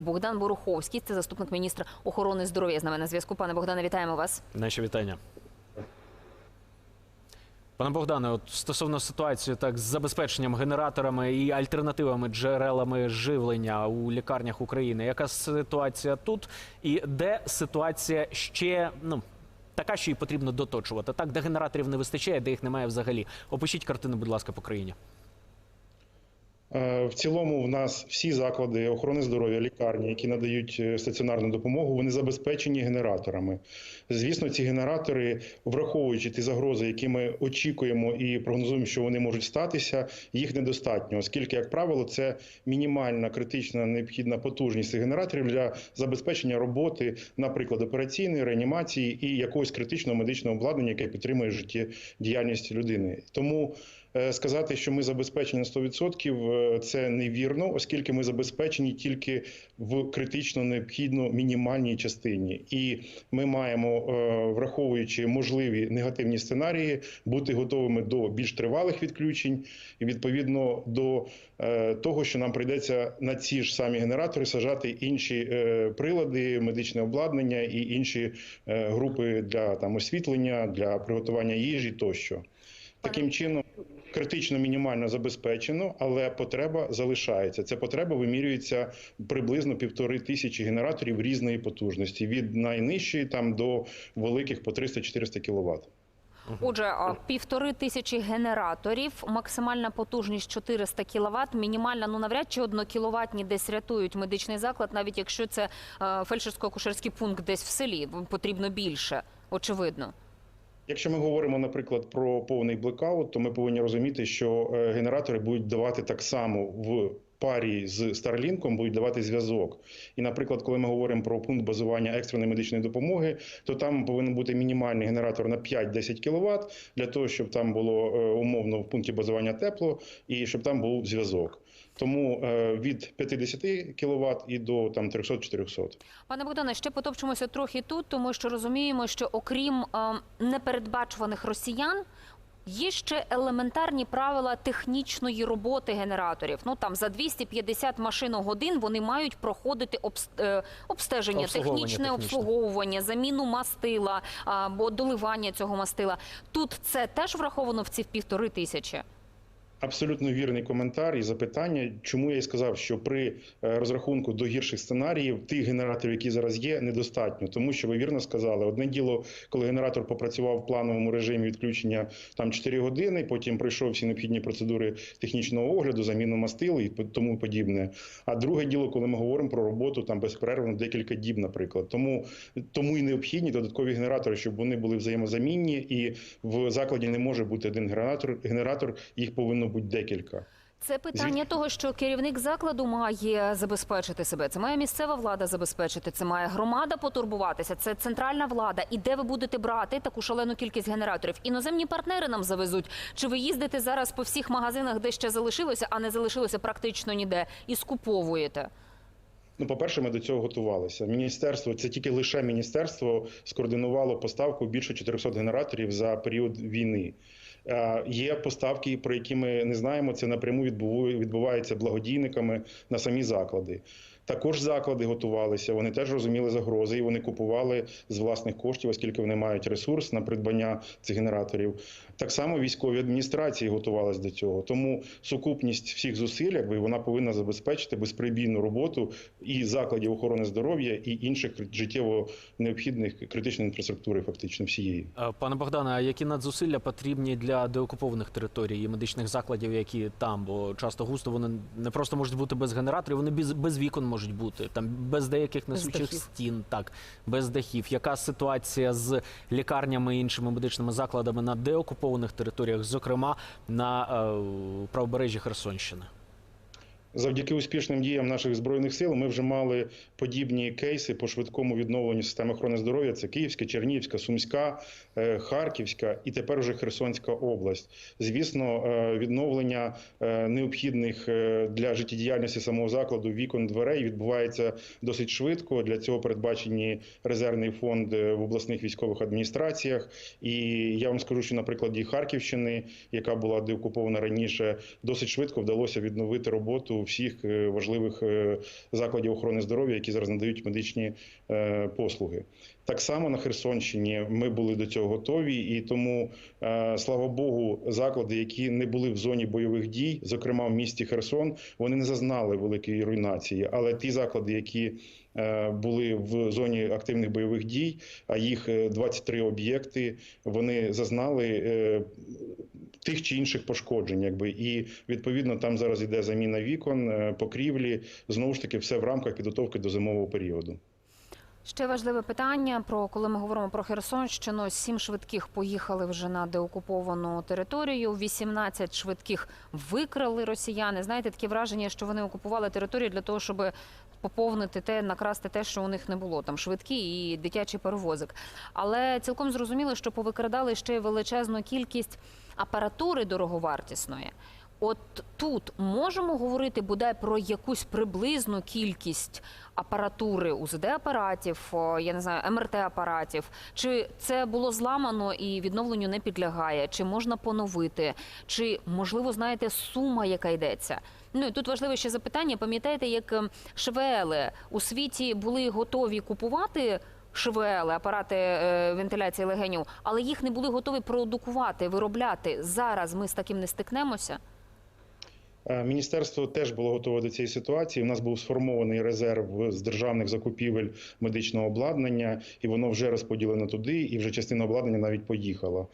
Богдан Боруховський, це заступник міністра охорони здоров'я з нами на зв'язку. Пане Богдане, вітаємо вас. Наші вітання. Пане Богдане, от стосовно ситуації так з забезпеченням генераторами і альтернативами джерелами живлення у лікарнях України. Яка ситуація тут? І де ситуація ще ну така, що її потрібно доточувати? Так, де генераторів не вистачає, де їх немає взагалі? Опишіть картину, будь ласка, по країні. Е, В цілому, в нас всі заклади охорони здоров'я, лікарні, які надають е, стаціонарну допомогу, вони забезпечені генераторами. Звісно, ці генератори, враховуючи ті загрози, які ми очікуємо і прогнозуємо, що вони можуть статися, їх недостатньо, оскільки, як правило, це мінімальна критична необхідна потужність генераторів для забезпечення роботи, наприклад, операційної реанімації і якогось критичного медичного обладнання, яке підтримує життєдіяльність людини. Тому Е, Сказати, що ми забезпечені на 100%, е, це невірно, оскільки ми забезпечені тільки в критично необхідно мінімальній частині, і ми маємо, е, враховуючи можливі негативні сценарії, бути готовими до більш тривалих відключень, і відповідно до е, того, що нам прийдеться на ці ж самі генератори сажати інші е, прилади, медичне обладнання і інші групи для там освітлення, для приготування їжі тощо. Таким чином критично мінімально забезпечено, але потреба залишається. Ця потреба вимірюється приблизно півтори тисячі генераторів різної потужності, від найнижчої там до великих по 300-400 кВт. Отже, півтори тисячі генераторів, максимальна потужність 400 кВт, мінімальна, ну навряд чи однокіловатні десь рятують медичний заклад, навіть якщо це е, фельдшерсько-акушерський пункт десь в селі, потрібно більше, очевидно. Якщо ми говоримо, наприклад, про повний блекаут, то ми повинні розуміти, що е, генератори будуть давати так само в парі з Starlink, будуть давати зв'язок. І, наприклад, коли ми говоримо про пункт базування екстреної медичної допомоги, то там повинен бути мінімальний генератор на 5-10 кВт, для того, щоб там було е, умовно в пункті базування тепло і щоб там був зв'язок. Тому е, від 50 кВт і до там 300-400. Пане Богдане, ще потопчемося трохи тут, тому що розуміємо, що окрім е, непередбачуваних росіян. Є ще елементарні правила технічної роботи генераторів. Ну там за 250 машиногодин вони мають проходити обс- е, обстеження, технічне технічне. обслуговування, заміну мастила або доливання цього мастила. Тут це теж враховано в ці півтори тисячі. Абсолютно вірний коментар і запитання, чому я і сказав, що при е, розрахунку до гірших сценаріїв тих генераторів, які зараз є, недостатньо, тому що ви вірно сказали, одне діло, коли генератор попрацював в плановому режимі відключення там 4 години, потім пройшов всі необхідні процедури технічного огляду, заміну мастил і тому подібне. А друге діло, коли ми говоримо про роботу там безперервно декілька діб, наприклад. Тому тому і необхідні додаткові генератори, щоб вони були взаємозамінні, і в закладі не може бути один генератор. Генератор їх повинно бути декілька. Це питання того, що керівник закладу має забезпечити себе. Це має місцева влада забезпечити. Це має громада потурбуватися. Це центральна влада. І де ви будете брати таку шалену кількість генераторів? Іноземні партнери нам завезуть. Чи ви їздите зараз по всіх магазинах, де ще залишилося, а не залишилося практично ніде, і скуповуєте? Ну, по-перше, ми до цього готувалися. Міністерство, це тільки лише міністерство скоординувало поставку більше 400 генераторів за період війни. Е, Є поставки, про які ми не знаємо. Це напряму відбуває- відбувається благодійниками на самі заклади. Також заклади готувалися. Вони теж розуміли загрози, і вони купували з власних коштів, оскільки вони мають ресурс на придбання цих генераторів. Так само військові адміністрації готувалися до цього. Тому сукупність всіх зусиль, якби вона повинна забезпечити безперебійну роботу і закладів охорони здоров'я, і інших життєво необхідних критичної інфраструктури, фактично всієї. Е, Пане Богдане, а які надзусилля потрібні для деокупованих територій і медичних закладів, які там? Бо часто густо вони не просто можуть бути без генераторів, вони без, без вікон можуть бути, там без деяких несучих без стін, так без дахів. Яка ситуація з лікарнями і іншими медичними закладами на деокупованих територіях, зокрема на е, правобережжі Херсонщини? Завдяки успішним діям наших збройних сил ми вже мали подібні кейси по швидкому відновленню системи охорони здоров'я. Це Київська, Чернігівська, Сумська, е, Харківська і тепер уже Херсонська область. Звісно, е, відновлення е, необхідних для життєдіяльності самого закладу вікон дверей відбувається досить швидко. Для цього передбачені резервний фонд в обласних військових адміністраціях. І я вам скажу, що на прикладі Харківщини, яка була деокупована раніше, досить швидко вдалося відновити роботу роботу всіх е, важливих е, закладів охорони здоров'я, які зараз надають медичні е, послуги. Так само на Херсонщині ми були до цього готові, і тому, слава Богу, заклади, які не були в зоні бойових дій, зокрема в місті Херсон, вони не зазнали великої руйнації. Але ті заклади, які були в зоні активних бойових дій, а їх е, 23 об'єкти, вони зазнали тих чи інших пошкоджень, якби і відповідно там зараз йде заміна вікон, е, покрівлі. Знову ж таки, все в рамках підготовки до зимового періоду. Ще важливе питання про коли ми говоримо про Херсонщину. Сім швидких поїхали вже на деокуповану територію. 18 швидких викрали росіяни. Знаєте, таке враження, що вони окупували територію для того, щоб поповнити те, накрасти те, що у них не було. Там швидкі і дитячий перевозик. Але цілком зрозуміло, що повикрадали ще величезну кількість апаратури дороговартісної. От тут можемо говорити бодай про якусь приблизну кількість апаратури УЗД-апаратів, я не знаю, МРТ-апаратів. Чи це було зламано і відновленню не підлягає? Чи можна поновити? Чи можливо знаєте сума, яка йдеться? Ну і тут важливе ще запитання. Пам'ятаєте, як ем, ШВЛи у світі були готові купувати? ШВЛ, апарати е, вентиляції легенів, але їх не були готові продукувати, виробляти. Зараз ми з таким не стикнемося. Е, Міністерство теж було готове до цієї ситуації. У нас був сформований резерв з державних закупівель медичного обладнання, і воно вже розподілено туди, і вже частина обладнання навіть поїхала.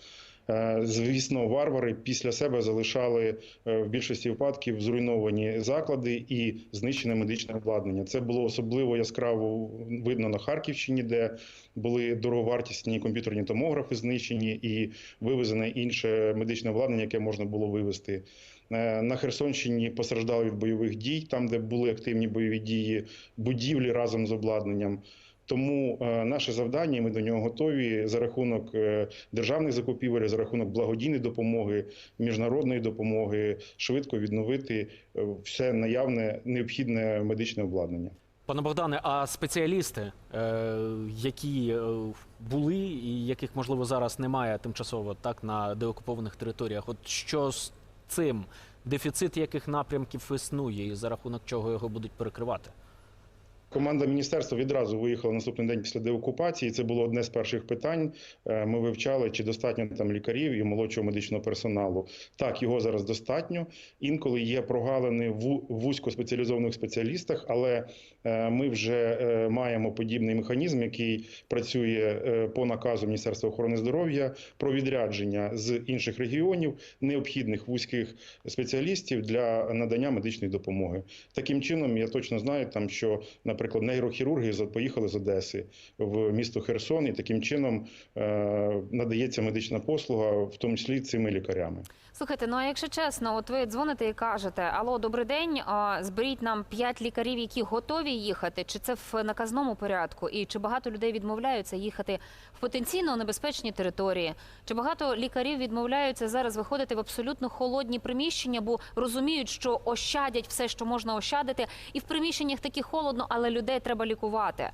Е, Звісно, варвари після себе залишали е, в більшості випадків зруйновані заклади і знищене медичне обладнання. Це було особливо яскраво видно на Харківщині, де були дороговартісні комп'ютерні томографи знищені і вивезене інше медичне обладнання, яке можна було вивезти. Е, На Херсонщині постраждали від бойових дій, там, де були активні бойові дії, будівлі разом з обладнанням. Тому е, наше завдання, ми до нього готові за рахунок е, державних закупівель, за рахунок благодійної допомоги, міжнародної допомоги, швидко відновити е, все наявне необхідне медичне обладнання. Пане Богдане, а спеціалісти, які були і яких можливо зараз немає тимчасово так на деокупованих територіях, от що з цим дефіцит яких напрямків існує, і за рахунок чого його будуть перекривати? Команда міністерства відразу виїхала наступний день після деокупації. Це було одне з перших питань. Е, Ми вивчали, чи достатньо там лікарів і молодшого медичного персоналу. Так, його зараз достатньо. Інколи є прогалини в вузькоспеціалізованих спеціалістах, але е, ми вже е, маємо подібний механізм, який працює по наказу Міністерства охорони здоров'я про відрядження з інших регіонів необхідних вузьких спеціалістів для надання медичної допомоги. Таким чином, я точно знаю, там що, наприклад, нейрохірурги з- поїхали з Одеси в місто Херсон, і таким чином е, надається медична послуга, в тому числі цими лікарями. Слухайте, ну а якщо чесно, от ви дзвоните і кажете: Алло, добрий день, зберіть нам п'ять лікарів, які готові їхати. Чи це в наказному порядку? І чи багато людей відмовляються їхати в потенційно небезпечні території? Чи багато лікарів відмовляються зараз виходити в абсолютно холодні приміщення, бо розуміють, що ощадять все, що можна ощадити, і в приміщеннях таки холодно, але людей треба лікувати.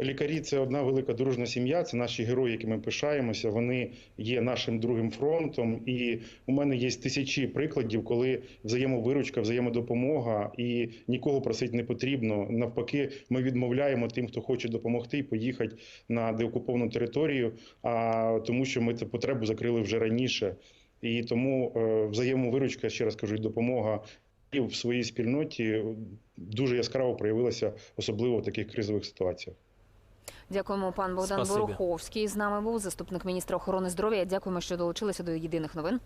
Лікарі це одна велика дружна сім'я. Це наші герої, якими ми пишаємося. Вони є нашим другим фронтом. І у мене є тисячі прикладів, коли взаємовиручка, взаємодопомога, і нікого просити не потрібно. Навпаки, ми відмовляємо тим, хто хоче допомогти, і поїхати на деокуповану територію. А тому, що ми цю потребу закрили вже раніше. І тому е, взаємовиручка, ще раз кажу, допомога в своїй спільноті дуже яскраво проявилася, особливо в таких кризових ситуаціях. Дякуємо, пан Богдан Спасибо. Вороховський. З нами був заступник міністра охорони здоров'я. Дякуємо, що долучилися до єдиних новин.